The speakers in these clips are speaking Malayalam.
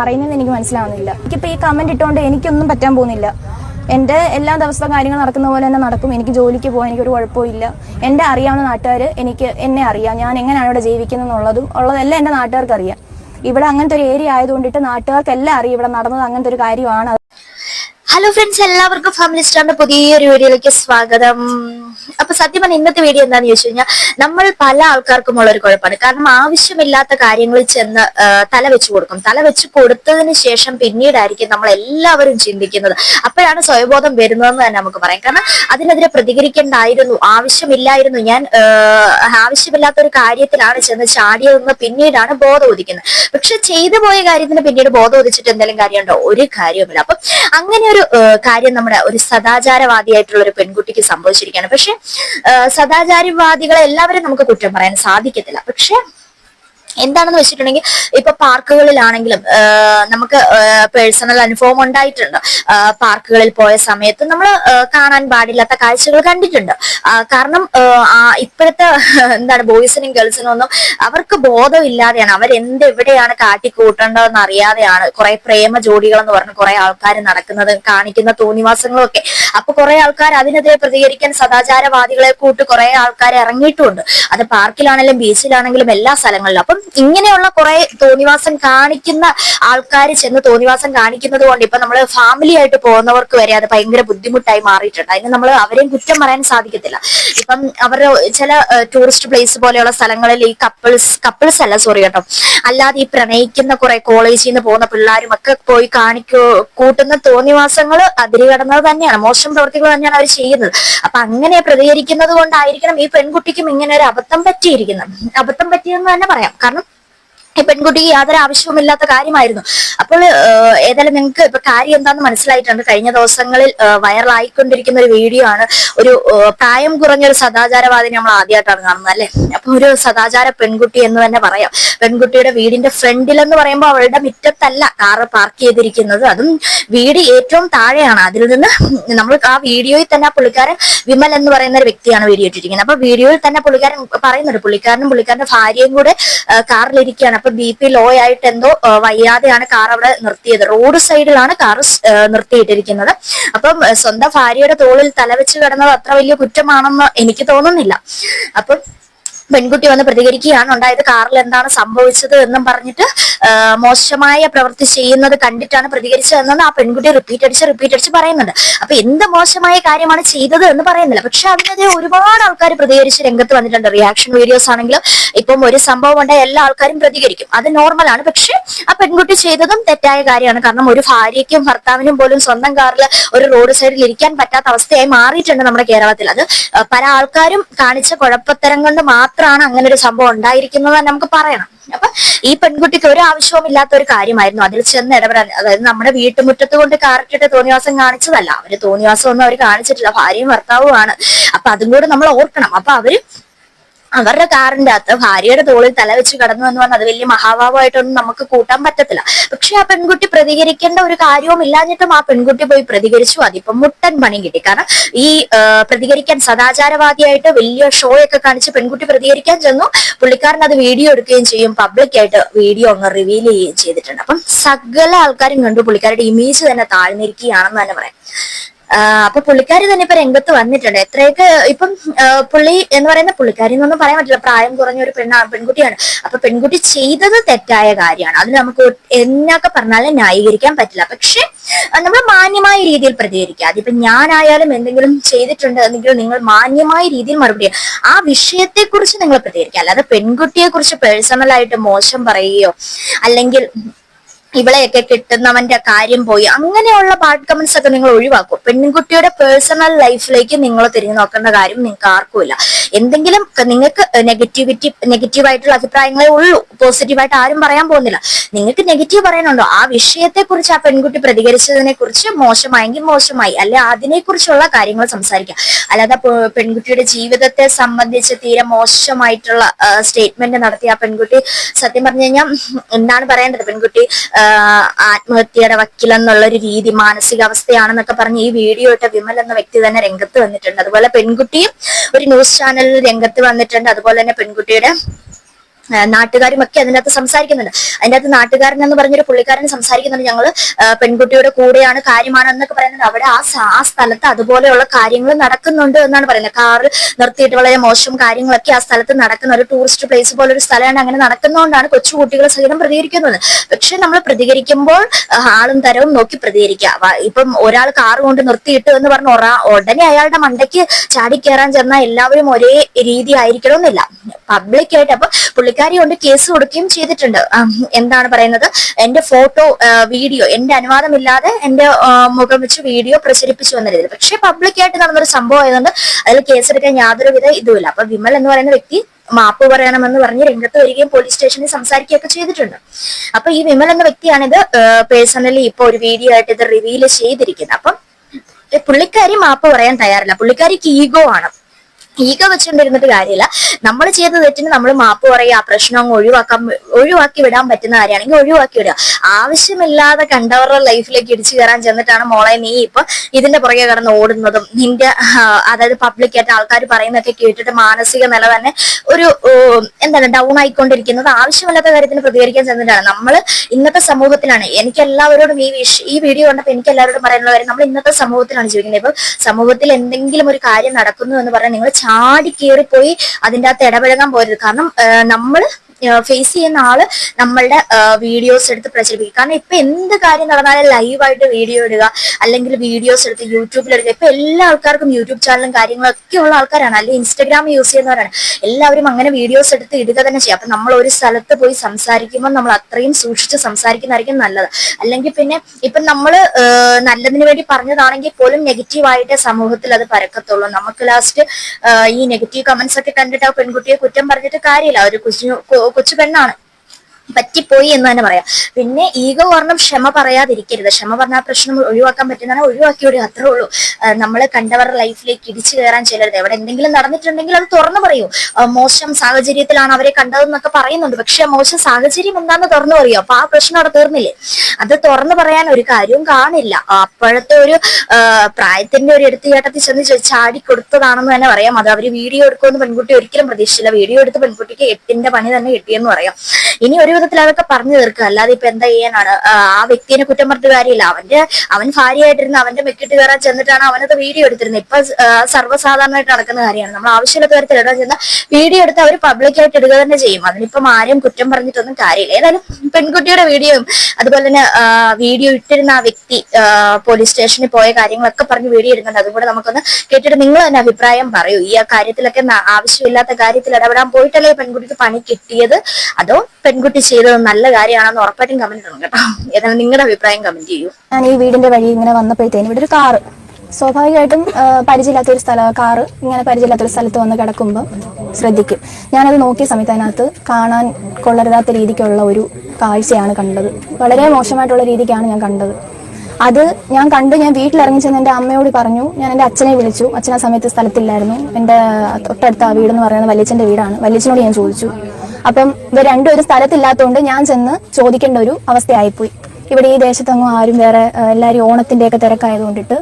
പറയുന്നതെന്ന് എനിക്ക് മനസ്സിലാവുന്നില്ല. എനിക്കിപ്പോൾ ഈ കമന്റ് ഇട്ടുകൊണ്ട് എനിക്കൊന്നും പറ്റാൻ പോകുന്നില്ല. എന്റെ എല്ലാ ദിവസത്തെ കാര്യങ്ങൾ നടക്കുന്ന പോലെ തന്നെ നടക്കും. എനിക്ക് ജോലിക്ക് പോകാൻ എനിക്കൊരു കുഴപ്പമില്ല. എന്റെ അറിയാവുന്ന നാട്ടുകാർ എനിക്ക് എന്നെ അറിയാം. ഞാൻ എങ്ങനെയാണ് ഇവിടെ ജീവിക്കുന്നത് എന്നുള്ളതും ഉള്ളതെല്ലാം എന്റെ നാട്ടുകാർക്ക് അറിയാം ഇവിടെ അങ്ങനത്തെ ഒരു ഏരിയ ആയതുകൊണ്ടിട്ട് നാട്ടുകാർക്ക് എല്ലാം അറിയാം. ഇവിടെ നടന്നത് അങ്ങനത്തെ ഒരു കാര്യമാണ്. ഹലോ ഫ്രണ്ട്സ് എല്ലാവർക്കും ഫാമിലി സ്റ്റാറിന്റെ പുതിയൊരു വീഡിയോയിലേക്ക് സ്വാഗതം. അപ്പൊ സത്യം പറഞ്ഞ ഇന്നത്തെ വീഡിയോ എന്താന്ന് ചോദിച്ചു കഴിഞ്ഞാൽ നമ്മൾ പല ആൾക്കാർക്കും ഉള്ള ഒരു കുഴപ്പമാണ്. കാരണം ആവശ്യമില്ലാത്ത കാര്യങ്ങളിൽ ചെന്ന് തല വെച്ച് കൊടുക്കും. തല വെച്ച് കൊടുത്തതിന് ശേഷം പിന്നീടായിരിക്കും നമ്മൾ എല്ലാവരും ചിന്തിക്കുന്നത്. അപ്പോഴാണ് സ്വയബോധം വരുന്നതെന്ന് തന്നെ നമുക്ക് പറയാം. കാരണം അതിനെതിരെ പ്രതികരിക്കേണ്ടായിരുന്നു ആവശ്യമില്ലായിരുന്നു. ഞാൻ ആവശ്യമില്ലാത്ത ഒരു കാര്യത്തിലാണ് ചെന്ന് ചാടിയതെന്ന് പിന്നീടാണ് ബോധം ഉദിക്കുന്നത്. പക്ഷെ ചെയ്തു പോയ കാര്യത്തിന് പിന്നീട് ബോധം ഉദിച്ചിട്ട് എന്തെങ്കിലും കാര്യമുണ്ടോ? ഒരു കാര്യവുമില്ല. അപ്പൊ അങ്ങനെ ഒരു കാര്യം നമ്മുടെ ഒരു സദാചാരവാദിയായിട്ടുള്ള ഒരു പെൺകുട്ടിക്ക് സംഭവിച്ചിരിക്കുകയാണ്. പക്ഷെ സദാചാരവാദികളെ എല്ലാവരും നമുക്ക് കുറ്റം പറയാൻ സാധിക്കത്തില്ല. പക്ഷെ എന്താണെന്ന് വെച്ചിട്ടുണ്ടെങ്കിൽ ഇപ്പൊ പാർക്കുകളിലാണെങ്കിലും നമുക്ക് പേഴ്സണൽ അനുഭവം ഉണ്ടായിട്ടുണ്ട്. പാർക്കുകളിൽ പോയ സമയത്ത് നമ്മൾ കാണാൻ പാടില്ലാത്ത കാഴ്ചകൾ കണ്ടിട്ടുണ്ട്. കാരണം ഇപ്പോഴത്തെ എന്താണ് ബോയ്സിനും ഗേൾസിനും ഒന്നും അവർക്ക് ബോധമില്ലാതെയാണ്. അവരെന്ത് എവിടെയാണ് കാട്ടിക്കൂട്ടേണ്ടതെന്ന് അറിയാതെയാണ് കുറെ പ്രേമ ജോഡികൾ എന്ന് പറഞ്ഞ് കുറെ ആൾക്കാർ നടക്കുന്നത് കാണിക്കുന്ന തോന്നിവാസങ്ങളും ഒക്കെ അപ്പൊ കുറെ ആൾക്കാർ അതിനെതിരെ പ്രതികരിക്കാൻ സദാചാരവാദികളെ കൂട്ട് കുറെ ആൾക്കാർ ഇറങ്ങിയിട്ടുണ്ട്. അത് പാർക്കിലാണെങ്കിലും ബീച്ചിലാണെങ്കിലും എല്ലാ സ്ഥലങ്ങളിലും. അപ്പം ഇങ്ങനെയുള്ള കുറെ തോന്നിവാസം കാണിക്കുന്ന ആൾക്കാർ ചെന്ന് തോന്നിവാസം കാണിക്കുന്നത് കൊണ്ട് ഇപ്പൊ നമ്മൾ ഫാമിലി ആയിട്ട് പോകുന്നവർക്ക് വരെ അത് ഭയങ്കര ബുദ്ധിമുട്ടായി മാറിയിട്ടുണ്ട്. അതിന് നമ്മൾ അവരെയും കുറ്റം പറയാൻ സാധിക്കത്തില്ല. ഇപ്പം അവരുടെ ചില ടൂറിസ്റ്റ് പ്ലേസ് പോലെയുള്ള സ്ഥലങ്ങളിൽ ഈ കപ്പിൾസ് കപ്പിൾസ് അല്ല സോറി കേട്ടോ. അല്ലാതെ ഈ പ്രണയിക്കുന്ന കുറെ കോളേജിൽ നിന്ന് പോകുന്ന പിള്ളേരും ഒക്കെ പോയി കാണിക്കൂ കൂട്ടുന്ന തോന്നിവാസങ്ങൾ അതിരുകടന്നത് തന്നെയാണ്. മോശം പ്രവൃത്തികൾ തന്നെയാണ് അവർ ചെയ്യുന്നത്. അപ്പൊ അങ്ങനെ പ്രതികരിക്കുന്നത് കൊണ്ടായിരിക്കണം ഈ പെൺകുട്ടിക്കും ഇങ്ങനെ ഒരു അബദ്ധം പറ്റിയിരിക്കുന്നത്. അബദ്ധം പറ്റിയെന്ന് തന്നെ പറയാം. ഈ പെൺകുട്ടിക്ക് യാതൊരു ആവശ്യവുമില്ലാത്ത കാര്യമായിരുന്നു. അപ്പോൾ ഏതായാലും നിങ്ങൾക്ക് ഇപ്പൊ കാര്യം എന്താണെന്ന് മനസ്സിലായിട്ടുണ്ട്. കഴിഞ്ഞ ദിവസങ്ങളിൽ വൈറലായിക്കൊണ്ടിരിക്കുന്ന ഒരു വീഡിയോ ആണ്. ഒരു പ്രായം കുറഞ്ഞ ഒരു സദാചാരവാദിനെ നമ്മൾ ആദ്യമായിട്ടാണ് കാണുന്നത് അല്ലെ? അപ്പൊ ഒരു സദാചാര പെൺകുട്ടി എന്ന് തന്നെ പറയാം. പെൺകുട്ടിയുടെ വീടിന്റെ ഫ്രണ്ടിൽ എന്ന് പറയുമ്പോൾ അവളുടെ മുറ്റത്തല്ല കാറ് പാർക്ക് ചെയ്തിരിക്കുന്നത്. അതും വീട് ഏറ്റവും താഴെയാണ്. അതിൽ നിന്ന് നമ്മൾ ആ വീഡിയോയിൽ തന്നെ ആ പുള്ളിക്കാരൻ വിമൽ എന്ന് പറയുന്ന ഒരു വ്യക്തിയാണ് വീഡിയോ ഇട്ടിരിക്കുന്നത്. അപ്പൊ വീഡിയോയിൽ തന്നെ പുള്ളിക്കാരൻ പറയുന്നുണ്ട്. പുള്ളിക്കാരനും പുള്ളിക്കാരന്റെ ഭാര്യയും കൂടെ കാറിലിരിക്കുകയാണ്. അപ്പൊ ബി പി ലോ ആയിട്ട് എന്തോ വയ്യാതെയാണ് കാർ അവിടെ നിർത്തിയത്. റോഡ് സൈഡിലാണ് കാർ നിർത്തിയിട്ടിരിക്കുന്നത്. അപ്പം സ്വന്തം ഭാര്യയുടെ തോളിൽ തലവെച്ച് കിടന്നത് അത്ര വലിയ കുറ്റമാണെന്ന് എനിക്ക് തോന്നുന്നില്ല. അപ്പം പെൺകുട്ടി വന്ന് പ്രതികരിക്കുകയാണ്. ഉണ്ടായത് കാറിൽ എന്താണ് സംഭവിച്ചത് എന്നും പറഞ്ഞിട്ട് മോശമായ പ്രവൃത്തി ചെയ്യുന്നത് കണ്ടിട്ടാണ് പ്രതികരിച്ചതെന്നാണ് ആ പെൺകുട്ടി റിപ്പീറ്റ് അടിച്ച് റിപ്പീറ്റ് അടിച്ച് പറയുന്നുണ്ട് അപ്പൊ എന്ത് മോശമായ കാര്യമാണ് ചെയ്തത് എന്ന് പറയുന്നില്ല. പക്ഷെ അതിനെതിരെ ഒരുപാട് ആൾക്കാർ പ്രതികരിച്ച് രംഗത്ത് വന്നിട്ടുണ്ട്. റിയാക്ഷൻ വീഡിയോസ് ആണെങ്കിലും ഇപ്പം ഒരു സംഭവം ഉണ്ടായ എല്ലാ ആൾക്കാരും പ്രതികരിക്കും. അത് നോർമലാണ് പക്ഷെ ആ പെൺകുട്ടി ചെയ്തതും തെറ്റായ കാര്യമാണ്. കാരണം ഒരു ഭാര്യയ്ക്കും ഭർത്താവിനും പോലും സ്വന്തം കാറിൽ ഒരു റോഡ് സൈഡിൽ ഇരിക്കാൻ പറ്റാത്ത അവസ്ഥയായി മാറിയിട്ടുണ്ട് നമ്മുടെ കേരളത്തിൽ. അത് പല ആൾക്കാരും കാണിച്ച കുഴപ്പത്തരം കൊണ്ട് മാത്രമാണ് അങ്ങനെ ഒരു സംഭവം ഉണ്ടായിരിക്കുന്നത് നമുക്ക് പറയണം. അപ്പൊ ഈ പെൺകുട്ടിക്ക് ഒരു ആവശ്യവും ഇല്ലാത്ത ഒരു കാര്യമായിരുന്നു. അതിൽ ചെന്ന് ഇടപെടാൻ അതായത് നമ്മുടെ വീട്ടുമുറ്റത്ത് കൊണ്ട് കാറിട്ടിട്ട് തോന്നിവാസം കാണിച്ചതല്ല. അവർ തോന്നിവാസം ഒന്നും അവർ കാണിച്ചിട്ടില്ല. ഭാര്യയും ഭർത്താവുമാണ്. അപ്പൊ അതും കൂടെ നമ്മൾ ഓർക്കണം. അപ്പൊ അവർ അവരുടെ കാറിന്റെ അകത്ത് ഭാര്യയുടെ തോളിൽ തല വെച്ച് കടന്നു എന്ന് പറഞ്ഞാൽ അത് വലിയ മഹാഭാവമായിട്ടൊന്നും നമുക്ക് കൂട്ടാൻ പറ്റത്തില്ല. പക്ഷെ ആ പെൺകുട്ടി പ്രതികരിക്കേണ്ട ഒരു കാര്യവും ഇല്ലാഞ്ഞിട്ടും ആ പെൺകുട്ടി പോയി പ്രതികരിച്ചു. അതിപ്പം മുട്ടൻ പണി കിട്ടി. കാരണം ഈ പ്രതികരിക്കാൻ സദാചാരവാദിയായിട്ട് വലിയ ഷോ ഒക്കെ കാണിച്ച് പെൺകുട്ടി പ്രതികരിക്കാൻ ചെന്നു. പുള്ളിക്കാരൻ അത് വീഡിയോ എടുക്കുകയും ചെയ്യും. പബ്ലിക്കായിട്ട് വീഡിയോ അങ്ങ് റിവീൽ ചെയ്യുകയും ചെയ്തിട്ടുണ്ട്. അപ്പം സകല ആൾക്കാരും കണ്ടു. പുള്ളിക്കാരുടെ ഇമേജ് തന്നെ താഴ്ന്നിരിക്കുകയാണെന്ന് തന്നെ പറയാം. അപ്പൊ പുള്ളിക്കാരി തന്നെ ഇപ്പൊ രംഗത്ത് വന്നിട്ടുണ്ട്. എത്രയൊക്കെ ഇപ്പം പുള്ളി എന്ന് പറയുന്ന പുള്ളിക്കാരി എന്നൊന്നും പറയാൻ പറ്റില്ല. പ്രായം കുറഞ്ഞ ഒരു പെണ്ണാണ് പെൺകുട്ടിയാണ്. അപ്പൊ പെൺകുട്ടി ചെയ്തത് തെറ്റായ കാര്യമാണ്. അത് നമുക്ക് എന്നൊക്കെ പറഞ്ഞാലും ന്യായീകരിക്കാൻ പറ്റില്ല. പക്ഷെ നമ്മൾ മാന്യമായ രീതിയിൽ പ്രതികരിക്കുക. അതിപ്പോ ഞാനായാലും എന്തെങ്കിലും ചെയ്തിട്ടുണ്ട് എന്തെങ്കിലും നിങ്ങൾ മാന്യമായ രീതിയിൽ മറുപടി ആ വിഷയത്തെ കുറിച്ച് നിങ്ങൾ പ്രതികരിക്കുക. അല്ലാതെ പെൺകുട്ടിയെ കുറിച്ച് പേഴ്സണൽ ആയിട്ട് മോശം പറയുകയോ അല്ലെങ്കിൽ ഇവളെയൊക്കെ കിട്ടുന്നവന്റെ കാര്യം പോയി അങ്ങനെയുള്ള ബാഡ് കമന്റ്സ് ഒക്കെ നിങ്ങൾ ഒഴിവാക്കും. പെൺകുട്ടിയുടെ പേഴ്സണൽ ലൈഫിലേക്ക് നിങ്ങൾ തിരിഞ്ഞു നോക്കേണ്ട കാര്യം നിങ്ങൾക്ക് ആർക്കുമില്ല എന്തെങ്കിലും നിങ്ങൾക്ക് നെഗറ്റിവിറ്റി നെഗറ്റീവ് ആയിട്ടുള്ള അഭിപ്രായങ്ങളെ ഉള്ളൂ. പോസിറ്റീവായിട്ട് ആരും പറയാൻ പോകുന്നില്ല. നിങ്ങൾക്ക് നെഗറ്റീവ് പറയാനുണ്ടോ? ആ വിഷയത്തെ കുറിച്ച് ആ പെൺകുട്ടി പ്രതികരിച്ചതിനെ കുറിച്ച് മോശമായെങ്കിൽ മോശമായി. അല്ലെ അതിനെക്കുറിച്ചുള്ള കാര്യങ്ങൾ സംസാരിക്കാം. അല്ലാതെ പെൺകുട്ടിയുടെ ജീവിതത്തെ സംബന്ധിച്ച് തീരെ മോശമായിട്ടുള്ള സ്റ്റേറ്റ്മെന്റ് നടത്തിയ ആ പെൺകുട്ടി സത്യം പറഞ്ഞു കഴിഞ്ഞാൽ എന്താണ് പറയേണ്ടത്? പെൺകുട്ടി ആത്മഹത്യയുടെ വക്കിലെന്നുള്ള ഒരു രീതി മാനസികാവസ്ഥയാണെന്നൊക്കെ പറഞ്ഞ് ഈ വീഡിയോ ഇട്ട വിമൽ എന്ന വ്യക്തി തന്നെ രംഗത്ത് വന്നിട്ടുണ്ട്. അതുപോലെ പെൺകുട്ടിയും ഒരു ന്യൂസ് ചാനലിൽ രംഗത്ത് വന്നിട്ടുണ്ട്. അതുപോലെ തന്നെ പെൺകുട്ടിയുടെ നാട്ടുകാരും ഒക്കെ അതിന്റെ അകത്ത് സംസാരിക്കുന്നുണ്ട്. അതിന്റെ അകത്ത് നാട്ടുകാരൻ എന്ന് പറഞ്ഞൊരു പുള്ളിക്കാരൻ സംസാരിക്കുന്നുണ്ട്. ഞങ്ങൾ പെൺകുട്ടിയുടെ കൂടെയാണ് കാര്യമാണ് എന്നൊക്കെ പറയുന്നത് അവിടെ ആ ആ സ്ഥലത്ത് അതുപോലെയുള്ള കാര്യങ്ങൾ നടക്കുന്നുണ്ട് എന്നാണ് പറയുന്നത്. കാറ് നിർത്തിയിട്ട് വളരെ മോശം കാര്യങ്ങളൊക്കെ ആ സ്ഥലത്ത് നടക്കുന്ന ഒരു ടൂറിസ്റ്റ് പ്ലേസ് പോലെ ഒരു സ്ഥലമാണ് അങ്ങനെ നടക്കുന്നതുകൊണ്ടാണ് കൊച്ചുകുട്ടികൾ സഹിതം പ്രതികരിക്കുന്നത്. പക്ഷെ നമ്മൾ പ്രതികരിക്കുമ്പോൾ ആളും തരവും നോക്കി പ്രതികരിക്കുക. ഇപ്പം ഒരാൾ കാറ് കൊണ്ട് നിർത്തിയിട്ട് എന്ന് പറഞ്ഞ ഒരാ ഉടനെ അയാളുടെ മണ്ടയ്ക്ക് ചാടിക്കയറാൻ ചെന്നാൽ എല്ലാവരും ഒരേ രീതി ആയിരിക്കണമെന്നില്ല. പബ്ലിക് ആയിട്ട് അപ്പൊ പുള്ളിക്കാരി കൊണ്ട് കേസ് കൊടുക്കുകയും ചെയ്തിട്ടുണ്ട്. എന്താണ് പറയുന്നത്? എന്റെ ഫോട്ടോ വീഡിയോ എന്റെ അനുവാദമില്ലാതെ എന്റെ മുഖം വെച്ച് വീഡിയോ പ്രചരിപ്പിച്ചു വന്ന രീതിയിൽ. പക്ഷെ പബ്ലിക്കായിട്ട് നടന്നൊരു സംഭവം ആയതുകൊണ്ട് അതിൽ കേസെടുക്കാൻ യാതൊരുവിധ ഇതുമില്ല. അപ്പൊ വിമൽ എന്ന് പറയുന്ന വ്യക്തി മാപ്പ് പറയണമെന്ന് പറഞ്ഞ് രംഗത്ത് വരികയും പോലീസ് സ്റ്റേഷനിൽ സംസാരിക്കുകയൊക്കെ ചെയ്തിട്ടുണ്ട്. അപ്പൊ ഈ വിമൽ എന്ന വ്യക്തിയാണിത് പേഴ്സണലി ഇപ്പൊ ഒരു വീഡിയോ ആയിട്ട് ഇത് റിവീൽ ചെയ്തിരിക്കുന്നത്. അപ്പം പുള്ളിക്കാരി മാപ്പ് പറയാൻ തയ്യാറില്ല. പുള്ളിക്കാരിക്ക് ഈഗോ ആണ്. ഈഗോ വെച്ചുകൊണ്ടിരുന്നിട്ട് കാര്യമില്ല നമ്മൾ ചെയ്ത തെറ്റിന് നമ്മൾ മാപ്പ് പറയുക ആ പ്രശ്നം അങ്ങ് ഒഴിവാക്കാൻ ഒഴിവാക്കി വിടാൻ പറ്റുന്ന കാര്യമാണെങ്കിൽ ഒഴിവാക്കി വിടുക. ആവശ്യമില്ലാതെ കണ്ടവരുടെ ലൈഫിലേക്ക് ഇടിച്ചു കയറാൻ ചെന്നിട്ടാണ് മോളെ നീ ഇപ്പൊ ഇതിന്റെ പുറകെ കടന്ന് ഓടുന്നതും നിന്റെ അതായത് പബ്ലിക്കായിട്ട് ആൾക്കാർ പറയുന്നതൊക്കെ കേട്ടിട്ട് മാനസിക നില തന്നെ ഒരു എന്താണ് ഡൗൺ ആയിക്കൊണ്ടിരിക്കുന്നത്. ആവശ്യമില്ലാത്ത കാര്യത്തിന് പ്രതികരിക്കാൻ ചെന്നിട്ടാണ്. നമ്മൾ ഇന്നത്തെ സമൂഹത്തിലാണ്. എനിക്ക് എല്ലാവരോടും ഈ ഈ വീഡിയോ കണ്ടപ്പോൾ എനിക്ക് എല്ലാവരോടും പറയാനുള്ള കാര്യം നമ്മൾ ഇന്നത്തെ സമൂഹത്തിലാണ് ജീവിക്കുന്നത്. ഇപ്പൊ സമൂഹത്തിൽ എന്തെങ്കിലും ഒരു കാര്യം നടക്കുന്നു എന്ന് പറഞ്ഞാൽ നിങ്ങൾ ചാടി കയറിപ്പോയി അതിന്റെ അകത്ത് ഇടപഴകാൻ പോരുത്. കാരണം നമ്മൾ ഫേസ് ചെയ്യുന്ന ആൾ നമ്മളുടെ വീഡിയോസ് എടുത്ത് പ്രചരിപ്പിക്കും. കാരണം ഇപ്പൊ എന്ത് കാര്യം നടന്നാലും ലൈവായിട്ട് വീഡിയോ ഇടുക അല്ലെങ്കിൽ വീഡിയോസ് എടുത്ത് യൂട്യൂബിൽ എടുക്കുക. ഇപ്പൊ എല്ലാ ആൾക്കാർക്കും യൂട്യൂബ് ചാനലും കാര്യങ്ങളൊക്കെ ഉള്ള ആൾക്കാരാണ്. അല്ലെങ്കിൽ ഇൻസ്റ്റാഗ്രാം യൂസ് ചെയ്യുന്നവരാണ്. എല്ലാവരും അങ്ങനെ വീഡിയോസ് എടുത്ത് ഇടുക തന്നെ ചെയ്യും. അപ്പൊ നമ്മൾ ഒരു സ്ഥലത്ത് പോയി സംസാരിക്കുമ്പോൾ നമ്മൾ അത്രയും സൂക്ഷിച്ച് സംസാരിക്കുന്നതായിരിക്കും നല്ലത്. അല്ലെങ്കിൽ പിന്നെ ഇപ്പൊ നമ്മൾ നല്ലതിന് വേണ്ടി പറഞ്ഞതാണെങ്കിൽ പോലും നെഗറ്റീവായിട്ട് സമൂഹത്തിൽ അത് പരക്കത്തുള്ളൂ. നമുക്ക് ലാസ്റ്റ് ഈ നെഗറ്റീവ് കമന്റ്സ് ഒക്കെ കണ്ടിട്ട് ആ പെൺകുട്ടിയെ കുറ്റം പറഞ്ഞിട്ട് കാര്യമില്ല. ഒരു കൊച്ചു കൊ- കൊച്ചു പെണ്ണാണ് പറ്റിപ്പോയി എന്ന് തന്നെ പറയാം. പിന്നെ ഈഗോ കാരണം ക്ഷമ പറയാതിരിക്കരുത്. ക്ഷമ പറഞ്ഞ ആ പ്രശ്നം ഒഴിവാക്കാൻ പറ്റുന്നതാണ് ഒഴിവാക്കി വിടുക അത്രേ ഉള്ളൂ. നമ്മൾ കണ്ടവരുടെ ലൈഫിലേക്ക് ഇടിച്ചു കയറാൻ ചെല്ലരുത്. എവിടെ എന്തെങ്കിലും നടന്നിട്ടുണ്ടെങ്കിൽ അത് തുറന്നു പറയൂ. മോശം സാഹചര്യത്തിലാണ് അവരെ കണ്ടതെന്നൊക്കെ പറയുന്നുണ്ട്. പക്ഷെ മോശം സാഹചര്യം എന്താണെന്ന് തുറന്നു പറയൂ. അപ്പൊ ആ പ്രശ്നം അവിടെ തീർന്നില്ലേ? അത് തുറന്നു പറയാൻ ഒരു കാര്യവും കാണില്ല. അപ്പോഴത്തെ ഒരു പ്രായത്തിന്റെ ഒരു എടുത്തുചാട്ടത്തിൽ ചെന്ന് ചാടി കൊടുത്തതാണെന്ന് തന്നെ പറയാം. അത് അവർ വീഡിയോ എടുക്കുമെന്ന് പെൺകുട്ടി ഒരിക്കലും പ്രതീക്ഷിച്ചില്ല. വീഡിയോ എടുത്ത് പെൺകുട്ടിക്ക് എട്ടിന്റെ പണി തന്നെ കിട്ടിയെന്ന് പറയാം. ഇനി ഒരു വിധത്തിൽ അതൊക്കെ പറഞ്ഞു തീർക്കുക. അല്ലാതെ ഇപ്പൊ എന്താ ചെയ്യാനാണ്? ആ, വ്യക്തിനെ കുറ്റം പറഞ്ഞിട്ട് കാര്യമില്ല. അവന്റെ അവൻ ഭാര്യയായിട്ടിരുന്ന് അവന്റെ മെക്കിട്ട് കയറാൻ ചെന്നിട്ടാണ് അവനത് വീഡിയോ എടുത്തിരുന്നത്. ഇപ്പൊ സർവസാധാരണമായിട്ട് നടക്കുന്ന കാര്യമാണ്. നമ്മൾ ആവശ്യമുള്ള കാര്യത്തിൽ ഇടാൻ ചെന്ന വീഡിയോ എടുത്ത് അവർ പബ്ലിക്കായിട്ട് ഇടുക തന്നെ ചെയ്യും. അതിനിപ്പം ആരെയും കുറ്റം പറഞ്ഞിട്ടൊന്നും കാര്യമില്ല. ഏതായാലും പെൺകുട്ടിയുടെ വീഡിയോയും അതുപോലെ തന്നെ വീഡിയോ ഇട്ടിരുന്ന ആ വ്യക്തി പോലീസ് സ്റ്റേഷനിൽ പോയ കാര്യങ്ങളൊക്കെ പറഞ്ഞ് വീഡിയോ ഇടുന്നുണ്ട്. അതുകൂടെ നമുക്കൊന്ന് കേട്ടിട്ട് നിങ്ങൾ തന്നെ അഭിപ്രായം പറയൂ. ഈ ആ കാര്യത്തിലൊക്കെ ആവശ്യമില്ലാത്ത കാര്യത്തിൽ ഇടപെടാൻ പോയിട്ടല്ലേ പെൺകുട്ടിക്ക് പണി കിട്ടിയത്? അതോ പെൺകുട്ടി ചെയ്തത് നല്ല കാര്യമാണെന്ന് ഉറപ്പായിട്ടും കമന്റ് ഇടണം കേട്ടോ. ഏതായാലും നിങ്ങളുടെ അഭിപ്രായം കമന്റ് ചെയ്യൂ. ഞാൻ ഈ വീടിന്റെ വഴി ഇങ്ങനെ വന്നപ്പോഴത്തേനും ഇവിടെ ഒരു കാറ്. സ്വാഭാവികമായിട്ടും ആ, പരിചയമില്ലാത്ത ഒരു സ്ഥലം കാറ് ഇങ്ങനെ പരിചയമില്ലാത്ത ഒരു സ്ഥലത്ത് വന്ന് കിടക്കുമ്പോൾ ശ്രദ്ധിക്കും. ഞാനത് നോക്കിയ സമയത്ത് അതിനകത്ത് കാണാൻ കൊള്ളരുതാത്ത രീതിക്കുള്ള ഒരു കാഴ്ചയാണ് കണ്ടത്. വളരെ മോശമായിട്ടുള്ള രീതിക്കാണ് ഞാൻ കണ്ടത്. അത് ഞാൻ കണ്ടു ഞാൻ വീട്ടിലിറങ്ങി ചെന്ന് എന്റെ അമ്മയോട് പറഞ്ഞു ഞാൻ എന്റെ അച്ഛനെ വിളിച്ചു. അച്ഛൻ ആ സമയത്ത് സ്ഥലത്തില്ലായിരുന്നു. എന്റെ തൊട്ടടുത്ത ആ വീടെന്ന് പറയുന്നത് വല്യച്ഛന്റെ വീടാണ്. വല്യച്ഛനോട് ഞാൻ ചോദിച്ചു. അപ്പം ഇവർ ഒരു സ്ഥലത്തില്ലാത്തതുകൊണ്ട് ഞാൻ ചെന്ന് ചോദിക്കേണ്ട ഒരു അവസ്ഥയായിപ്പോയി. ഇവിടെ ഈ ദേശത്തൊന്നും ആരും വേറെ എല്ലാവരും ഓണത്തിന്റെ ഒക്കെ തിരക്കായതുകൊണ്ടിട്ട്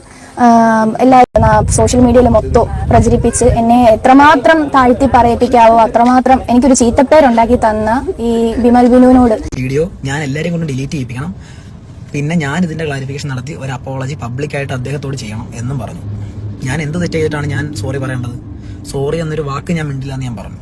എല്ലാവരും സോഷ്യൽ മീഡിയയിൽ മൊത്തം പ്രചരിപ്പിച്ച് എന്നെ എത്രമാത്രം താഴ്ത്തി പറയിപ്പിക്കാവോ അത്രമാത്രം എനിക്കൊരു ചീത്തപ്പേരുണ്ടാക്കി തന്ന ഈ ബിമൽ ബിനുവിനോട്. വീഡിയോ ഞാൻ എല്ലാവരും കൊണ്ട് ഡിലീറ്റ് ചെയ്യിപ്പിക്കണം. പിന്നെ ഞാൻ ഇതിന്റെ ക്ലാരിഫിക്കേഷൻ നടത്തി ഒരു അപ്പോളജി പബ്ലിക്കായിട്ട് അദ്ദേഹത്തോട് ചെയ്യണം എന്നും പറഞ്ഞു. ഞാൻ എന്ത് തെറ്റ് ചെയ്തിട്ടാണ് ഞാൻ സോറി പറയേണ്ടത്? സോറി എന്നൊരു വാക്ക് ഞാൻ മിണ്ടില്ല എന്ന് ഞാൻ പറഞ്ഞു.